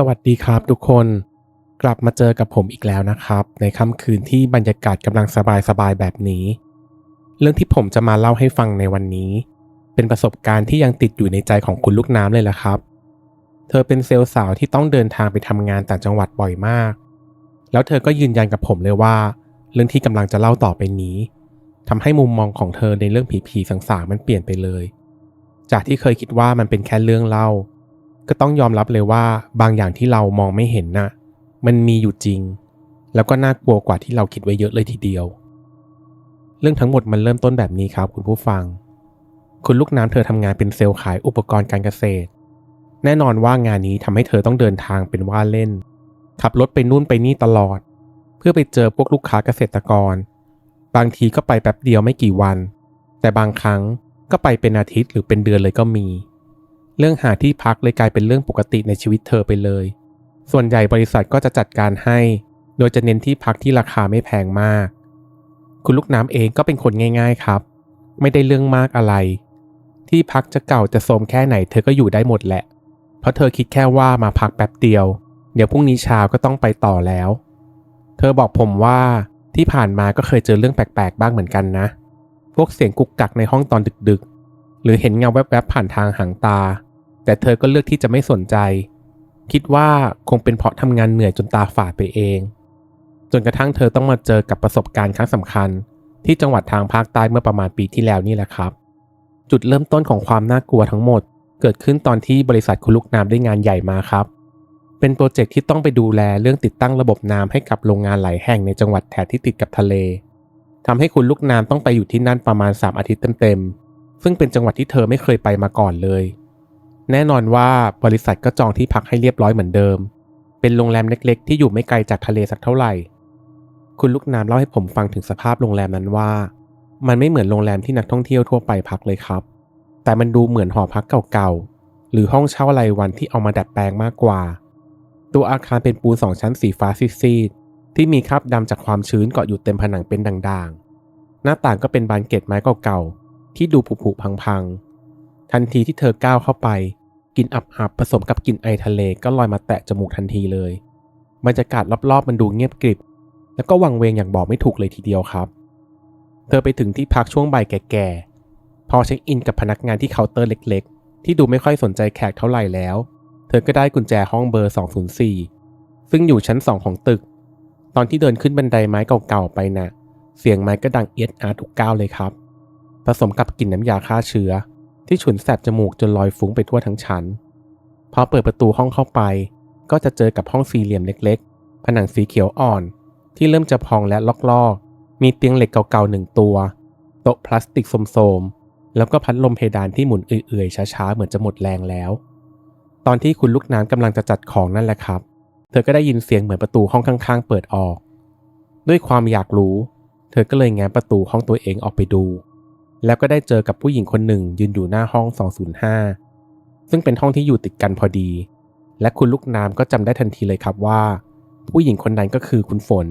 สวัสดีครับทุกคนกลับมาเจอกับผมอีกแล้วนะครับ ในค่ำคืนที่บรรยากาศกำลังสบายๆแบบนี้ เรื่องที่ผมจะมาเล่าให้ฟังในวันนี้ เป็นประสบการณ์ที่ยังติดอยู่ในใจของคุณลูกน้ำเลยละครับ เธอเป็นเซลล์สาวที่ต้องเดินทางไปทำงานต่างจังหวัดบ่อยมาก แล้วเธอก็ยืนยันกับผมเลยว่า เรื่องที่กำลังจะเล่าต่อไปนี้ทำให้มุมมองของเธอในเรื่องผีๆสางๆมันเปลี่ยนไปเลย จากที่เคยคิดว่ามันเป็นแค่เรื่องเล่า ก็ต้องยอมรับเลยว่าบางอย่างที่เรามองไม่เห็นน่ะมันมีอยู่จริง แล้วก็น่ากลัวกว่าที่เราคิดไว้เยอะเลยทีเดียว เรื่องทั้งหมดมันเริ่มต้นแบบนี้ครับคุณผู้ฟัง คุณลูกน้ำเธอทำงานเป็นเซลล์ขายอุปกรณ์การเกษตร แน่นอนว่างานนี้ทำให้เธอต้องเดินทางเป็นว่าเล่น ขับรถไปนู่นไปนี่ตลอด เพื่อไปเจอพวกลูกค้าเกษตรกร บางทีก็ไปแป๊บเดียวไม่กี่วัน แต่บางครั้งก็ไปเป็นอาทิตย์หรือเป็นเดือนเลยก็มีเเรื่องหาที่พักเลยกลายเป็นเรื่องปกติในชีวิตเธอไปเลย ส่วนใหญ่บริษัทก็จะจัดการให้ โดยจะเน้นที่พักที่ราคาไม่แพงมาก คุณลูกน้ำเองก็เป็นคนง่าย ๆครับ ไม่ได้เรื่องมากอะไร ที่พักจะเก่าจะโทรมแค่ไหนเธอก็อยู่ได้หมดแหละ เพราะเธอคิดแค่ว่ามาพักแป๊บเดียว เดี๋ยวพรุ่งนี้เช้าก็ต้องไปต่อแล้ว เธอบอกผมว่าที่ผ่านมาก็เคยเจอเรื่องแปลกๆ บ้างเหมือนกันนะ พวกเสียงกุกกักในห้องตอนดึกๆ หรือเห็นเงาแวบๆ ผ่านทางหางตา แต่เธอก็เลือกที่จะไม่สนใจ คิดว่าคงเป็นเพราะทำงานเหนื่อยจนตาฝาดไปเอง จนกระทั่งเธอต้องมาเจอกับประสบการณ์ครั้งสำคัญ ที่จังหวัดทางภาคใต้เมื่อประมาณปีที่แล้วนี่แหละครับ จุดเริ่มต้นของความน่ากลัวทั้งหมด เกิดขึ้นตอนที่บริษัทคุณลูกน้ำได้งานใหญ่มาครับ เป็นโปรเจกต์ที่ต้องไปดูแลเรื่องติดตั้งระบบน้ำให้กับโรงงานหลายแห่งในจังหวัดแถบที่ติดกับทะเลทำให้คุณลูกน้ำต้องไปอยู่ที่นั่นประมาณ 3 อาทิตย์เต็มๆซึ่งเป็นจังหวัดที่เธอไม่เคยไปมาก่อนเลย แน่นอนว่าบริษัทก็จองที่พักให้เรียบร้อยเหมือนเดิม เป็นโรงแรมเล็ก ๆ ที่อยู่ไม่ไกลจากทะเลสักเท่าไหร่ คุณลูกน้ำเล่าให้ผมฟังถึงสภาพโรงแรมนั้นว่า มันไม่เหมือนโรงแรมที่นักท่องเที่ยวทั่วไปพักเลยครับ แต่มันดูเหมือนหอพักเก่าๆ หรือห้องเช่ารายวันที่เอามาดัดแปลงมากกว่า ตัวอาคารเป็นปูนสองชั้นสีฟ้าซีดๆที่มีคราบดำจากความชื้นเกาะอยู่เต็มผนังเป็นด่างๆ หน้าต่างก็เป็นบานเกล็ดไม้เก่าๆที่ดูผุๆพังๆทันทีที่เธอก้าวเข้าไป กลิ่นอับๆผสมกับกลิ่นไอทะเลก็ลอยมาแตะจมูกทันทีเลย บรรยากาศรอบๆมันดูเงียบกริบ แล้วก็วังเวงอย่างบอกไม่ถูกเลยทีเดียวครับ เธอไปถึงที่พักช่วงบ่ายแก่ๆ พอเช็คอินกับพนักงานที่เคาน์เตอร์เล็กๆ ที่ดูไม่ค่อยสนใจแขกเท่าไหร่แล้ว เธอก็ได้กุญแจห้องเบอร์ 204 ซึ่งอยู่ชั้น 2 ของตึก ตอนที่เดินขึ้นบันไดไม้เก่าๆไปนะ่ะ เสียงไม้ก็ดังเอียดอาทุกก้าวเลยครับ ผสมกับกลิ่นน้ำยาฆ่าเชื้อ ที่ฉุนแสบจมูกจนลอยฟุ้งไปทั่วทั้งชั้น พอเปิดประตูห้องเข้าไป ก็จะเจอกับห้องสี่เหลี่ยมเล็กๆ ผนังสีเขียวอ่อน ที่เริ่มจะพองและลอกๆ มีเตียงเหล็กเก่าๆหนึ่งตัว โต๊ะพลาสติกโสมๆ แล้วก็พัดลมเพดานที่หมุนเอื่อยๆช้าๆ เหมือนจะหมดแรงแล้ว ตอนที่คุณลูกน้ำกำลังจะจัดของนั่นแหละครับ เธอก็ได้ยินเสียงเหมือนประตูห้องข้างๆ เปิดออก ด้วยความอยากรู้ เธอก็เลยแง้มประตูห้องตัวเองออกไปดู แล้วก็ได้เจอกับผู้หญิงคนหนึ่งยืนอยู่หน้าห้อง 205 ซึ่งเป็นห้องที่อยู่ติดกันพอดี และคุณลูกน้ำก็จำได้ทันทีเลยครับว่า ผู้หญิงคนนั้นก็คือคุณฝน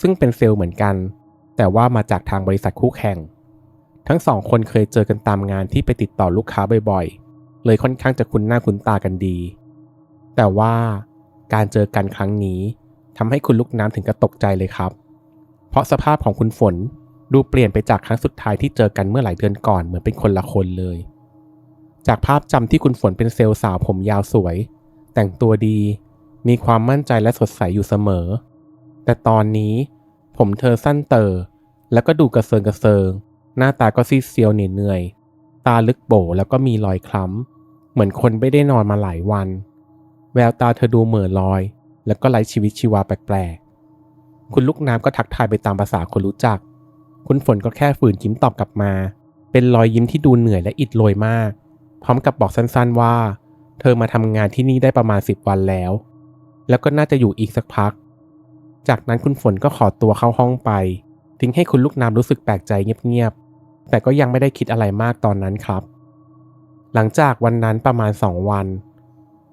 ซึ่งเป็นเซลล์เหมือนกัน แต่ว่ามาจากทางบริษัทคู่แข่ง ทั้งสองคนเคยเจอกันตามงานที่ไปติดต่อลูกค้าบ่อยๆ เลยค่อนข้างจะคุ้นหน้าคุ้นตากันดี แต่ว่าการเจอกันครั้งนี้ทำให้คุณลูกน้ำถึงกับตกใจเลยครับ เพราะสภาพของคุณฝน ดูเปลี่ยนไปจากครั้งสุดท้ายที่เจอกันเมื่อหลายเดือนก่อนเหมือนเป็นคนละคนเลย จากภาพจำที่คุณฝนเป็นเซลล์สาวผมยาวสวย แต่งตัวดี มีความมั่นใจและสดใสอยู่เสมอ แต่ตอนนี้ผมเธอสั้นเตอแล้วก็ดูกระเซิงกระเซิง หน้าตาก็ซีดเซียวเหนื่อยๆตาลึกโบแล้วก็มีรอยคล้ำ เหมือนคนไม่ได้นอนมาหลายวัน แววตาเธอดูเหม่อลอย แล้วก็ไร้ชีวิตชีวาแปลกๆ คุณลูกน้ำก็ทักทายไปตามภาษาคนรู้จัก คุณฝนก็แค่ฝืนยิ้มตอบกลับมา เป็นรอยยิ้มที่ดูเหนื่อยและอิดโรยมาก พร้อมกับบอกสั้นๆว่า เธอมาทำงานที่นี่ได้ประมาณสิบวันแล้ว แล้วก็น่าจะอยู่อีกสักพัก จากนั้นคุณฝนก็ขอตัวเข้าห้องไป ทิ้งให้คุณลูกน้ำรู้สึกแปลกใจเงียบๆ แต่ก็ยังไม่ได้คิดอะไรมากตอนนั้นครับ หลังจากวันนั้นประมาณสองวัน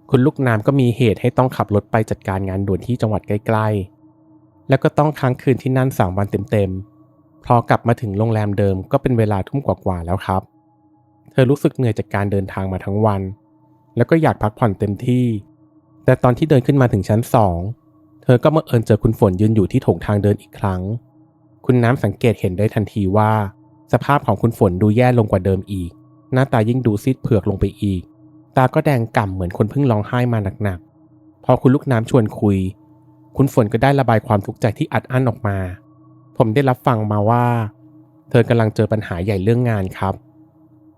คุณลูกน้ำก็มีเหตุให้ต้องขับรถไปจัดการงานด่วนที่จังหวัดใกล้ๆ แล้วก็ต้องค้างคืนที่นั่นสามวันเต็มๆ พอกลับมาถึงโรงแรมเดิมก็เป็นเวลาทุ่มกว่าๆแล้วครับ เธอรู้สึกเหนื่อยจากการเดินทางมาทั้งวัน แล้วก็อยากพักผ่อนเต็มที่ แต่ตอนที่เดินขึ้นมาถึงชั้นสองเธอก็มาเอิญเจอคุณฝนยืนอยู่ที่โถงทางเดินอีกครั้ง คุณน้ำสังเกตเห็นได้ทันทีว่า สภาพของคุณฝนดูแย่ลงกว่าเดิมอีก หน้าตายิ่งดูซีดเผือกลงไปอีก ตาก็แดงก่ำเหมือนคนเพิ่งร้องไห้มาหนักๆ พอคุณลูกน้ำชวนคุย คุณฝนก็ได้ระบายความทุกข์ใจที่อัดอั้นออกมา ผมได้รับฟังมาว่า เธอกำลังเจอปัญหาใหญ่เรื่องงานครับ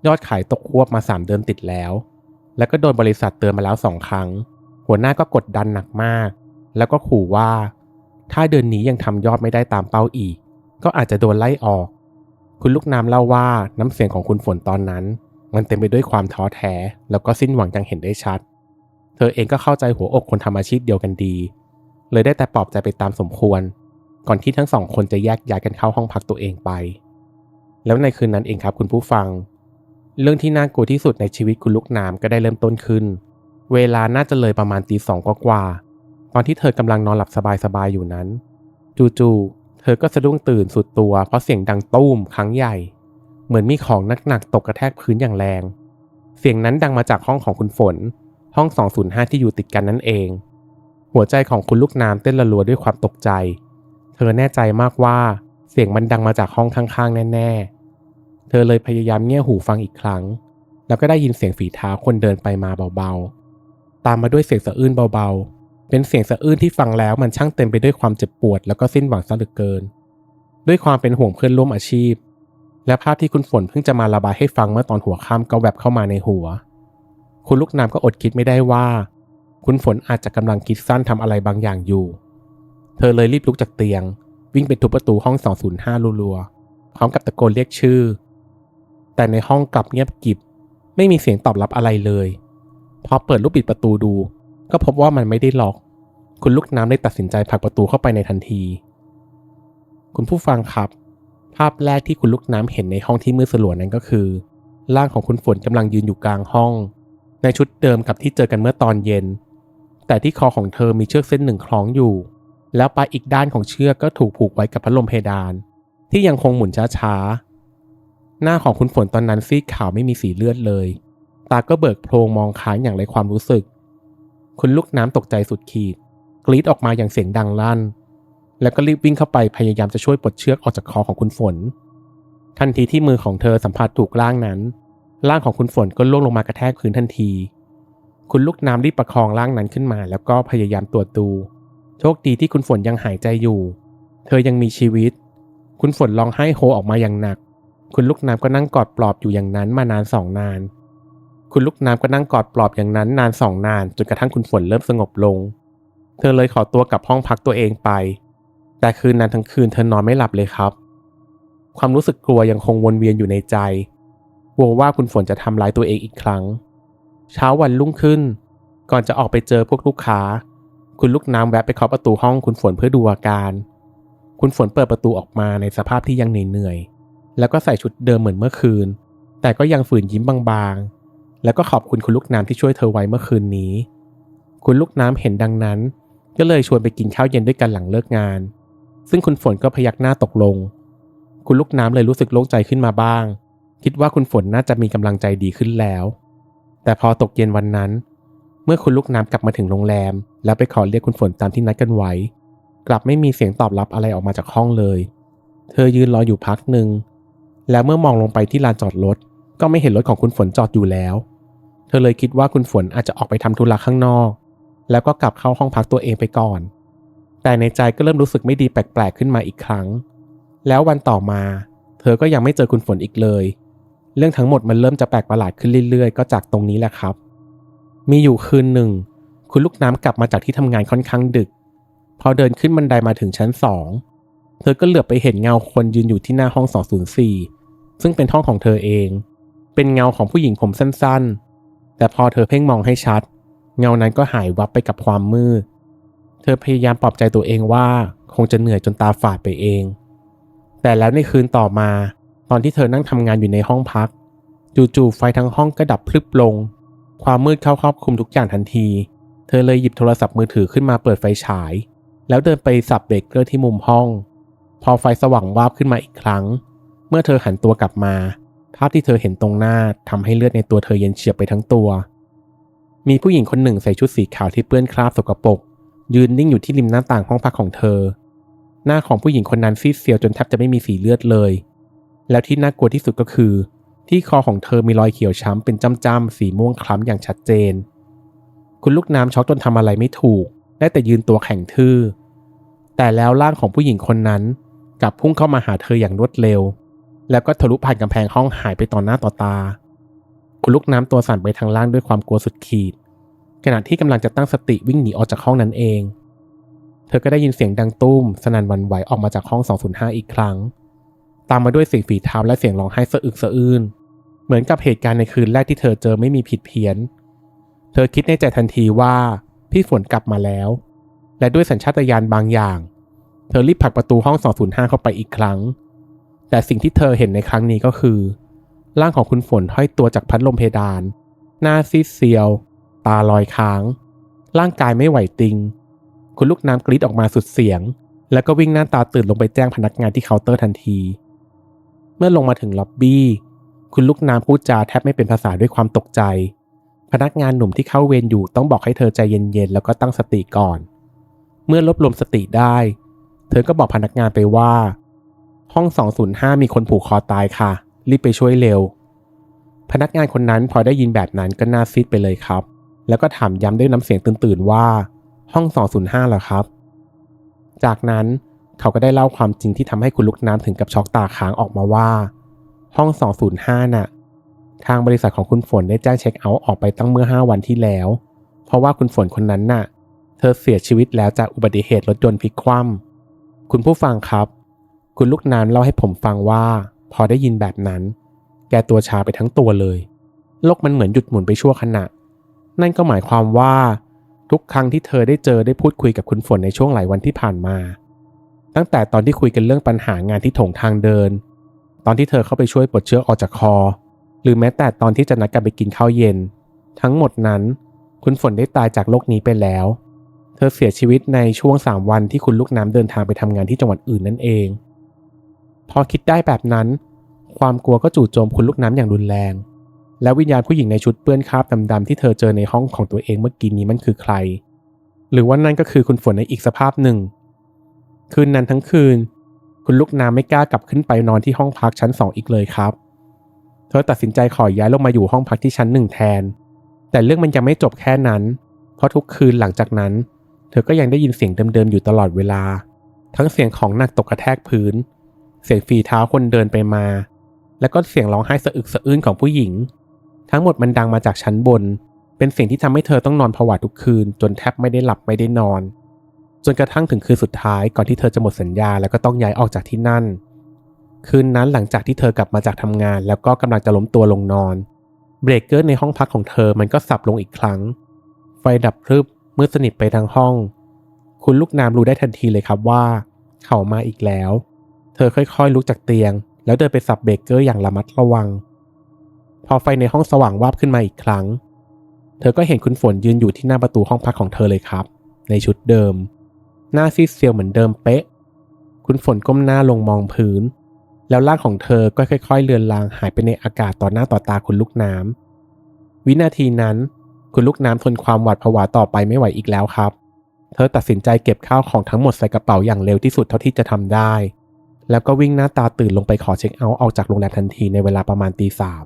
ยอดขายตกควบมาสามเดือนติดแล้ว แล้วก็โดนบริษัทเตือนมาแล้วสองครั้ง หัวหน้าก็กดดันหนักมาก แล้วก็ขู่ว่า ถ้าเดือนนี้ยังทำยอดไม่ได้ตามเป้าอีก ก็อาจจะโดนไล่ออก คุณลูกน้ำเล่าว่าน้ำเสียงของคุณฝนตอนนั้น มันเต็มไปด้วยความท้อแท้ แล้วก็สิ้นหวังอย่างเห็นได้ชัด เธอเองก็เข้าใจหัวอกคนทำอาชีพเดียวกันดี เลยได้แต่ปลอบใจไปตามสมควร ก่อนที่ทั้งสองคนจะแยกย้ายกันเข้าห้องพักตัวเองไป แล้วในคืนนั้นเองครับคุณผู้ฟัง เรื่องที่น่ากลัวที่สุดในชีวิตคุณลูกน้ำก็ได้เริ่มต้นขึ้น เวลาน่าจะเลยประมาณตีสองกว่าๆตอนที่เธอกำลังนอนหลับสบายๆอยู่นั้น จู่ๆเธอก็สะดุ้งตื่นสุดตัว เพราะเสียงดังตุ้มครั้งใหญ่ เหมือนมีของหนักๆตกกระแทกพื้นอย่างแรง เสียงนั้นดังมาจากห้องของคุณฝน ห้อง 205 ที่อยู่ติดกันนั่นเอง หัวใจของคุณลูกน้ำเต้นระรัวด้วยความตกใจ ธอแน่ใจมากว่าเสียงมันดังมาจากห้องข้างๆ แน่ๆ เธอเลยพยายามเงี่ยหูฟังอีกครั้ง แล้วก็ได้ยินเสียงฝีเท้าคนเดินไปมาเบาๆ ตามมาด้วยเสียงสะอื้นเบาๆ เป็นเสียงสะอื้นที่ฟังแล้วมันช่างเต็มไปด้วยความเจ็บปวดแล้วก็สิ้นหวังซะเหลือเกิน ด้วยความเป็นห่วงเพื่อนร่วมอาชีพ และภาพที่คุณฝนเพิ่งจะมาระบายให้ฟังเมื่อตอนหัวค่ำก็แวบเข้ามาในหัว คุณลูกน้ำก็อดคิดไม่ได้ว่า คุณฝนอาจจะกำลังคิดสั้นทำอะไรบางอย่างอยู่ เธอเลยรีบลุกจากเตียง วิ่งไปทุบประตูห้อง 205 รัวๆ พร้อมกับตะโกนเรียกชื่อ แต่ในห้องกลับเงียบกิบ ไม่มีเสียงตอบรับอะไรเลย พอเปิดลูกบิดประตูดู ก็พบว่ามันไม่ได้ล็อก คุณลูกน้ำได้ตัดสินใจผลักประตูเข้าไปในทันที คุณผู้ฟังครับ ภาพแรกที่คุณลูกน้ำเห็นในห้องที่มืดสลัวนั้นก็คือ ร่างของคุณฝนกำลังยืนอยู่กลางห้อง ในชุดเดิมกับที่เจอกันเมื่อตอนเย็น แต่ที่คอของเธอมีเชือกเส้นหนึ่งคล้องอยู่ แล้วปลายอีกด้านของเชือกก็ถูกผูกไว้กับพัดลมเพดาน ที่ยังคงหมุนช้าๆ หน้าของคุณฝนตอนนั้นซีดขาวไม่มีสีเลือดเลย ตาก็เบิกโพรงมองค้างอย่างไรความรู้สึก คุณลูกน้ำตกใจสุดขีด กรีดออกมาอย่างเสียงดังลั่น แล้วก็รีบวิ่งเข้าไปพยายามจะช่วยปลดเชือกออกจากคอของคุณฝน ทันทีที่มือของเธอสัมผัสถูกร่างนั้น ร่างของคุณฝนก็ล่วงลงมากระแทกพื้นทันที คุณลูกน้ำรีบประคองร่างนั้นขึ้นมา แล้วก็พยายามตรวจดู โชคดีที่คุณฝนยังหายใจอยู่ เธอยังมีชีวิต คุณฝนร้องไห้โฮออกมาอย่างหนัก คุณลูกน้ำก็นั่งกอดปลอบอยู่อย่างนั้นมานานสองนาน คุณลูกน้ำก็นั่งกอดปลอบอย่างนั้นนานสองนานจนกระทั่งคุณฝนเริ่มสงบลง เธอเลยขอตัวกลับห้องพักตัวเองไป แต่คืนนั้นทั้งคืนเธอนอนไม่หลับเลยครับ ความรู้สึกกลัวยังคงวนเวียนอยู่ในใจกลัวว่าคุณฝนจะทำร้ายตัวเองอีกครั้ง เช้าวันรุ่งขึ้น ก่อนจะออกไปเจอพวกลูกค้า คุณลูกน้ำแวะไปเคาะประตูห้องคุณฝนเพื่อดูอาการ คุณฝนเปิดประตูออกมาในสภาพที่ยังเหนื่อยๆแล้วก็ใส่ชุดเดิมเหมือนเมื่อคืน แต่ก็ยังฝืนยิ้มบางๆ แล้วก็ขอบคุณคุณลูกน้ำที่ช่วยเธอไว้เมื่อคืนนี้ คุณลูกน้ำเห็นดังนั้น ก็เลยชวนไปกินข้าวเย็นด้วยกันหลังเลิกงาน ซึ่งคุณฝนก็พยักหน้าตกลง คุณลูกน้ำเลยรู้สึกโล่งใจขึ้นมาบ้าง คิดว่าคุณฝนน่าจะมีกำลังใจดีขึ้นแล้ว แต่พอตกเย็นวันนั้น มื่อคุณลูกน้ำกลับมาถึงโรงแรม แล้วไปขอเรียกคุณฝนตามที่นัดกันไว้ กลับไม่มีเสียงตอบรับอะไรออกมาจากห้องเลย เธอยืนรออยู่พักหนึ่งแล้วเมื่อมองลงไปที่ลานจอดรถก็ไม่เห็นรถของคุณฝนจอดอยู่แล้ว เธอเลยคิดว่าคุณฝนอาจจะออกไปทำธุระข้างนอก แล้วก็กลับเข้าห้องพักตัวเองไปก่อน แต่ในใจก็เริ่มรู้สึกไม่ดีแปลกๆขึ้นมาอีกครั้ง แล้ววันต่อมา เธอก็ยังไม่เจอคุณฝนอีกเลย เรื่องทั้งหมดมันเริ่มจะแปลกประหลาดขึ้นเรื่อยๆ ก็จากตรงนี้แหละครับ มีอยู่คืนหนึ่ง คุณลูกน้ำกลับมาจากที่ทำงานค่อนข้างดึก พอเดินขึ้นบันไดมาถึงชั้นสองเธอก็เหลือบไปเห็นเงาคนยืนอยู่ที่หน้าห้อง 204 ซึ่งเป็นห้องของเธอเอง เป็นเงาของผู้หญิงผมสั้นๆ แต่พอเธอเพ่งมองให้ชัด เงานั้นก็หายวับไปกับความมืด เธอพยายามปลอบใจตัวเองว่าคงจะเหนื่อยจนตาฝาดไปเอง แต่แล้วในคืนต่อมา ตอนที่เธอนั่งทำงานอยู่ในห้องพัก จู่ๆไฟทั้งห้องก็ดับพลึบลง ความมืดเข้าครอบคลุมทุกอย่างทันที เธอเลยหยิบโทรศัพท์มือถือขึ้นมาเปิดไฟฉาย แล้วเดินไปสับเบรกเกอร์ที่มุมห้อง พอไฟสว่างวาบขึ้นมาอีกครั้ง เมื่อเธอหันตัวกลับมา ภาพที่เธอเห็นตรงหน้าทำให้เลือดในตัวเธอเย็นเฉียบไปทั้งตัว มีผู้หญิงคนหนึ่งใส่ชุดสีขาวที่เปื้อนคราบสกปรกยืนนิ่งอยู่ที่ริมหน้าต่างห้องพักของเธอ หน้าของผู้หญิงคนนั้นซีดเซียวจนแทบจะไม่มีสีเลือดเลย แล้วที่น่ากลัวที่สุดก็คือ ที่คอของเธอมีรอยเขียวช้ำเป็นจ้ำๆสีม่วงคล้ำอย่างชัดเจน คุณลูกน้ำช็อกจนทำอะไรไม่ถูก ได้แต่ยืนตัวแข็งทื่อ แต่แล้วร่างของผู้หญิงคนนั้นกลับพุ่งเข้ามาหาเธออย่างรวดเร็ว แล้วก็ทะลุผ่านกำแพงห้องหายไปต่อหน้าต่อตา คุณลูกน้ำตัวสั่นไปทางล่างด้วยความกลัวสุดขีด ขณะที่กำลังจะตั้งสติวิ่งหนีออกจากห้องนั้นเอง เธอก็ได้ยินเสียงดังตุ้ม สนั่นวันไหวออกมาจากห้อง 205 อีกครั้ง ตามมาด้วยเสียงฝีเท้าและเสียงร้องไห้สะอึกสะอื้น เหมือนกับเหตุการณ์ในคืนแรกที่เธอเจอไม่มีผิดเพี้ยน เธอคิดในใจทันทีว่าพี่ฝนกลับมาแล้ว และด้วยสัญชาตญาณบางอย่าง เธอรีบผลักประตูห้อง 205 เข้าไปอีกครั้ง แต่สิ่งที่เธอเห็นในครั้งนี้ก็คือ ร่างของคุณฝนห้อยตัวจากพัดลมเพดาน หน้าซีดเซียว ตาลอยค้าง ร่างกายไม่ไหวติง คุณลูกน้ำกรีดออกมาสุดเสียง แล้วก็วิ่งหน้าตาตื่นลงไปแจ้งพนักงานที่เคาน์เตอร์ทันที เมื่อลงมาถึงล็อบบี้ คุณลูกน้ำพูดจาแทบไม่เป็นภาษาด้วยความตกใจ พนักงานหนุ่มที่เข้าเวรอยู่ต้องบอกให้เธอใจเย็นๆ แล้วก็ตั้งสติก่อน เมื่อรวบรวมสติได้ เธอก็บอกพนักงานไปว่า ห้อง 205 มีคนผูกคอตายค่ะ รีบไปช่วยเร็ว พนักงานคนนั้นพอได้ยินแบบนั้นก็หน่าซีดไปเลยครับ แล้วก็ถามย้ำด้วยน้ำเสียงตื่นๆว่า ห้อง 205เหรอครับ จากนั้นเขาก็ได้เล่าความจริงที่ทำให้คุณลูกน้ำถึงกับช็อกตาค้างออกมาว่า ห้อง 205 น่ะ ทางบริษัทของคุณฝนได้แจ้งเช็คเอาท์ออกไปตั้งเมื่อ 5 วันที่แล้ว เพราะว่าคุณฝนคนนั้นน่ะ เธอเสียชีวิตแล้วจากอุบัติเหตุรถยนต์พลิกคว่ำคุณผู้ฟังครับ คุณลูกน้ำเล่าให้ผมฟังว่า พอได้ยินแบบนั้น แกตัวชาไปทั้งตัวเลย โลกมันเหมือนหยุดหมุนไปชั่วขณะ นั่นก็หมายความว่าทุกครั้งที่เธอได้เจอได้พูดคุยกับคุณฝนในช่วงหลายวันที่ผ่านมา ตั้งแต่ตอนที่คุยกันเรื่องปัญหางานที่ถงทางเดิน ตอนที่เธอเข้าไปช่วยปลดเชื้อออกจากคอ หรือแม้แต่ตอนที่จะนัดกันไปกินข้าวเย็น ทั้งหมดนั้น คุณฝนได้ตายจากโลกนี้ไปแล้ว เธอเสียชีวิตในช่วงสามวันที่คุณลูกน้ำเดินทางไปทำงานที่จังหวัดอื่นนั่นเอง พอคิดได้แบบนั้น ความกลัวก็จู่โจมคุณลูกน้ำอย่างรุนแรง แล้ววิญญาณผู้หญิงในชุดเปื้อนคราบดำๆที่เธอเจอในห้องของตัวเองเมื่อกี้นี้มันคือใคร หรือว่านั่นก็คือคุณฝนในอีกสภาพหนึ่ง คืนนั้นทั้งคืน คุณลูกน้ำไม่กล้ากลับขึ้นไปนอนที่ห้องพักชั้นสองอีกเลยครับ เธอตัดสินใจขอย้ายลงมาอยู่ห้องพักที่ชั้นหนึ่งแทน แต่เรื่องมันยังไม่จบแค่นั้น เพราะทุกคืนหลังจากนั้น เธอก็ยังได้ยินเสียงเดิมๆอยู่ตลอดเวลา ทั้งเสียงของหนักตกกระแทกพื้น เสียงฝีเท้าคนเดินไปมา แล้วก็เสียงร้องไห้สะอึกสะอื้นของผู้หญิง ทั้งหมดมันดังมาจากชั้นบน เป็นเสิ่งที่ทำให้เธอต้องนอนผวาทุกคืน จนแทบไม่ได้หลับไม่ได้นอน จนกระทั่งถึงคืนสุดท้ายก่อนที่เธอจะหมดสัญญาแล้วก็ต้องย้ายออกจากที่นั่น คืนนั้นหลังจากที่เธอกลับมาจากทำงาน แล้วก็กำลังจะล้มตัวลงนอน เบรกเกอร์ในห้องพักของเธอมันก็สับลงอีกครั้ง ไฟดับพรึบมืดสนิทไปทั้งห้อง คุณลูกน้ำรู้ได้ทันทีเลยครับว่า เขามาอีกแล้ว เธอค่อยๆลุกจากเตียง แล้วเดินไปสับเบรกเกอร์อย่างระมัดระวัง พอไฟในห้องสว่างวาบขึ้นมาอีกครั้ง เธอก็เห็นคุณฝนยืนอยู่ที่หน้าประตูห้องพักของเธอเลยครับ ในชุดเดิม หน้าซีดเซียวเหมือนเดิมเป๊ะ คุณฝนก้มหน้าลงมองพื้น แล้วร่างของเธอก็ค่อย ๆ เลือนลางหายไปในอากาศต่อหน้าต่อตาคุณลูกน้ำวินาทีนั้น คุณลูกน้ำทนความหวาดผวาต่อไปไม่ไหวอีกแล้วครับ เธอตัดสินใจเก็บข้าวของทั้งหมดใส่กระเป๋าอย่างเร็วที่สุดเท่าที่จะทำได้ แล้วก็วิ่งหน้าตาตื่นลงไปขอเช็คเอาท์ออกจากโรงแรมทันทีในเวลาประมาณตีสาม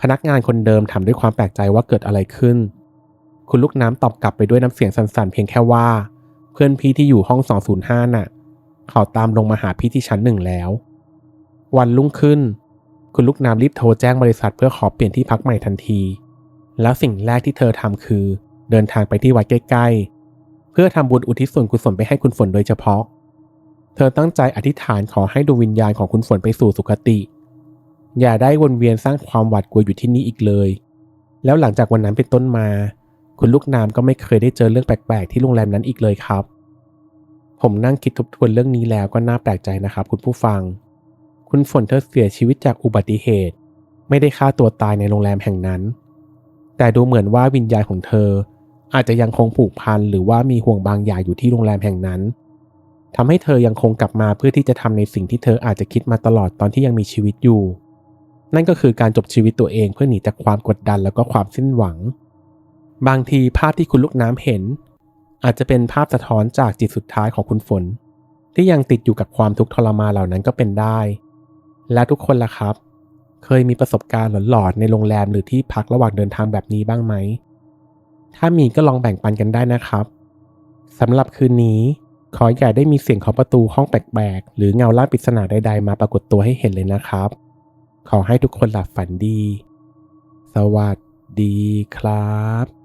พนักงานคนเดิมถามด้วยความแปลกใจว่าเกิดอะไรขึ้น คุณลูกน้ำตอบกลับไปด้วยน้ำเสียงสั่นๆ เพียงแค่ว่า พื่อนพี่ที่อยู่ห้อง 205 น่ะ เขาตามลงมาหาพี่ที่ชั้นหนึ่งแล้ว วันรุ่งขึ้น คุณลูกน้ำรีบโทรแจ้งบริษัทเพื่อขอเปลี่ยนที่พักใหม่ทันที แล้วสิ่งแรกที่เธอทำคือ เดินทางไปที่วัดใกล้ๆ เพื่อทำบุญอุทิศส่วนกุศลไปให้คุณฝนโดยเฉพาะ เธอตั้งใจอธิษฐานขอให้ดวงวิญญาณของคุณฝนไปสู่สุคติ อย่าได้วนเวียนสร้างความหวาดกลัวอยู่ที่นี่อีกเลย แล้วหลังจากวันนั้นเป็นต้นมา คุณลูกน้ำก็ไม่เคยได้เจอเรื่องแปลกๆ ที่โรงแรมนั้นอีกเลยครับ ผมนั่งคิดทบทวนเรื่องนี้แล้วก็น่าแปลกใจนะครับ คุณผู้ฟัง คุณฝนเธอเสียชีวิตจากอุบัติเหตุ ไม่ได้ฆ่าตัวตายในโรงแรมแห่งนั้น แต่ดูเหมือนว่าวิญญาณของเธอ อาจจะยังคงผูกพันหรือว่ามีห่วงบางอย่างอยู่ที่โรงแรมแห่งนั้นทำให้เธอยังคงกลับมาเพื่อที่จะทำในสิ่งที่เธออาจจะคิดมาตลอดตอนที่ยังมีชีวิตอยู่ นั่นก็คือการจบชีวิตตัวเองเพื่อหนีจากความกดดันแล้วก็ความสิ้นหวัง บางทีภาพที่คุณลูกน้ำเห็น อาจจะเป็นภาพสะท้อนจากจิตสุดท้ายของคุณฝน ที่ยังติดอยู่กับความทุกข์ทรมานเหล่านั้นก็เป็นได้ และทุกคนล่ะครับ เคยมีประสบการณ์หลอนๆในโรงแรมหรือที่พักระหว่างเดินทางแบบนี้บ้างไหม ถ้ามีก็ลองแบ่งปันกันได้นะครับสำหรับคืนนี้ ขออย่าได้มีเสียงเคาะประตูห้องแปลกๆหรือเงาล่าปริศนาใด ๆ มาปรากฏตัวให้เห็นเลยนะครับ ขอให้ทุกคนหลับฝันดี สวัสดีครับ